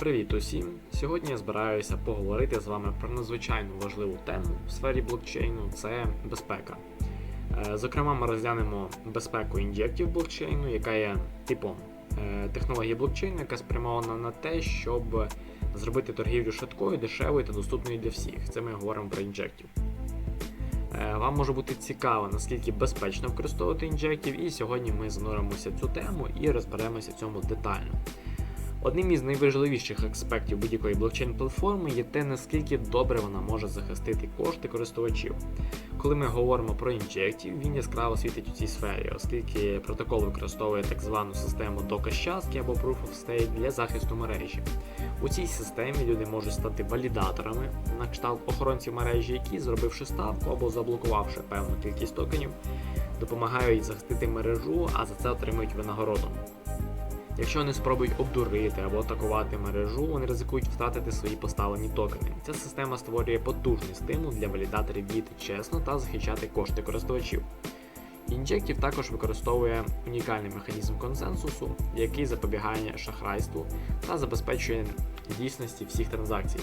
Привіт усім! Сьогодні я збираюся поговорити з вами про надзвичайно важливу тему в сфері блокчейну це безпека. Е, Зокрема, ми розглянемо безпеку інжектів блокчейну, яка є типом е, технології блокчейну, яка спрямована на те, щоб зробити торгівлю швидкою, дешевою та доступною для всіх. Це ми говоримо про інжектів. Е, Вам може бути цікаво, наскільки безпечно використовувати інжектів, і сьогодні ми зануримося в цю тему і розберемося в цьому детально. Одним із найважливіших аспектів будь-якої блокчейн-платформи є те, наскільки добре вона може захистити кошти користувачів. Коли ми говоримо про інжектів, він яскраво світить у цій сфері, оскільки протокол використовує так звану систему доказ-частки або Proof of Stake для захисту мережі. У цій системі люди можуть стати валідаторами на кшталт охоронців мережі, які, зробивши ставку або заблокувавши певну кількість токенів, допомагають захистити мережу, а за це отримують винагороду. Якщо вони спробують обдурити або атакувати мережу, вони ризикують втратити свої поставлені токени. Ця система створює потужний стимул для валідаторів діяти чесно та захищати кошти користувачів. Інжектів також використовує унікальний механізм консенсусу, який запобігає шахрайству та забезпечує дійсності всіх транзакцій.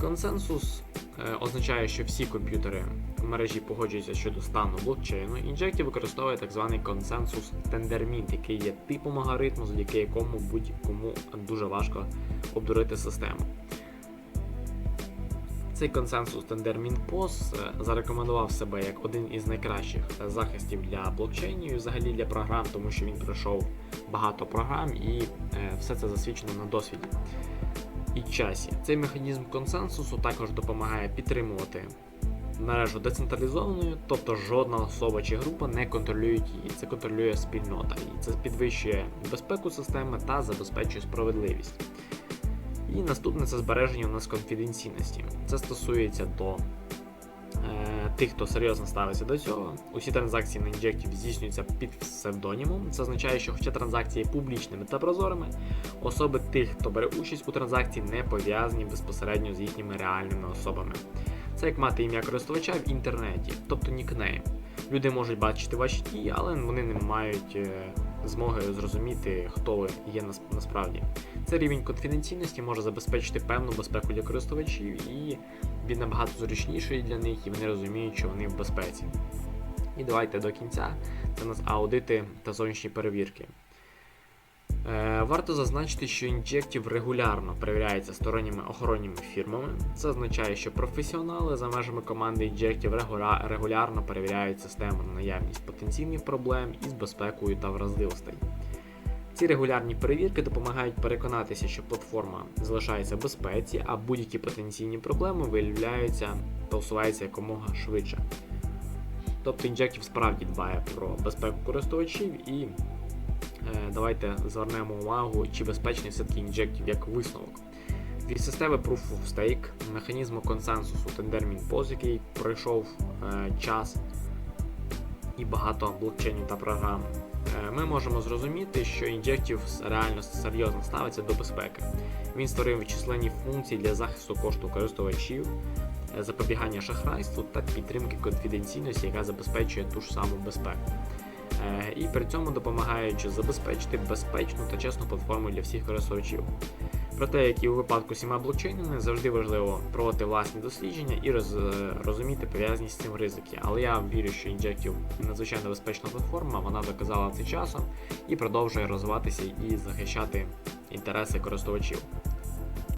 Консенсус е, означає, що всі комп'ютери мережі погоджуються щодо стану блокчейну. Інжектів використовує так званий консенсус Tendermint, який є типом алгоритму, завдяки якому будь-кому дуже важко обдурити систему. Цей консенсус POS е, зарекомендував себе як один із найкращих захистів для блокчейнів і взагалі для програм, тому що він пройшов багато програм і е, все це засвідчено на досвіді і часі. Цей механізм консенсусу також допомагає підтримувати мережу децентралізованою, тобто жодна особа чи група не контролюють її. Це контролює спільнота, і це підвищує безпеку системи та забезпечує справедливість. І наступне це збереження у нас конфіденційності. Це стосується до е, тих, хто серйозно ставиться до цього. Усі транзакції на інжектів здійснюються під псевдонімом. Це означає, що хоча транзакції є публічними та прозорими, особи тих, хто бере участь у транзакції, не пов'язані безпосередньо з їхніми реальними особами. Це як мати ім'я користувача в інтернеті, тобто нікнейм. Люди можуть бачити ваші дії, але вони не мають е, змоги зрозуміти, хто ви є насправді. Цей рівень конфіденційності може забезпечити певну безпеку для користувачів, і він набагато зручніший для них, і вони розуміють, що вони в безпеці. І давайте до кінця. Це у нас аудити та зовнішні перевірки. Е, Варто зазначити, що інжектів регулярно перевіряється сторонніми охоронними фірмами. Це означає, що професіонали за межами команди інжектів регулярно перевіряють систему на наявність потенційних проблем із безпекою та вразливостей. Ці регулярні перевірки допомагають переконатися, що платформа залишається в безпеці, а будь-які потенційні проблеми виявляються та усуваються якомога швидше. Тобто інжектів справді дбає про безпеку користувачів і давайте звернемо увагу, чи безпечний все-таки інжектів як висновок. Від системи Proof of Stake, механізму консенсусу Tendermint POS, який пройшов е, час і багато блокчейнів та програм, е, ми можемо зрозуміти, що інжектів реально серйозно ставиться до безпеки. Він створив численні функції для захисту кошту користувачів, е, запобігання шахрайству та підтримки конфіденційності, яка забезпечує ту ж саму безпеку. Е, і при цьому допомагаючи забезпечити безпечну та чесну платформу для всіх користувачів. Проте, як і у випадку всіма блокчейнами, завжди важливо проводити власні дослідження і роз, розуміти пов'язані з цим ризики. Але я вірю, що Injective надзвичайно безпечна платформа, вона доказала це часом і продовжує розвиватися і захищати інтереси користувачів.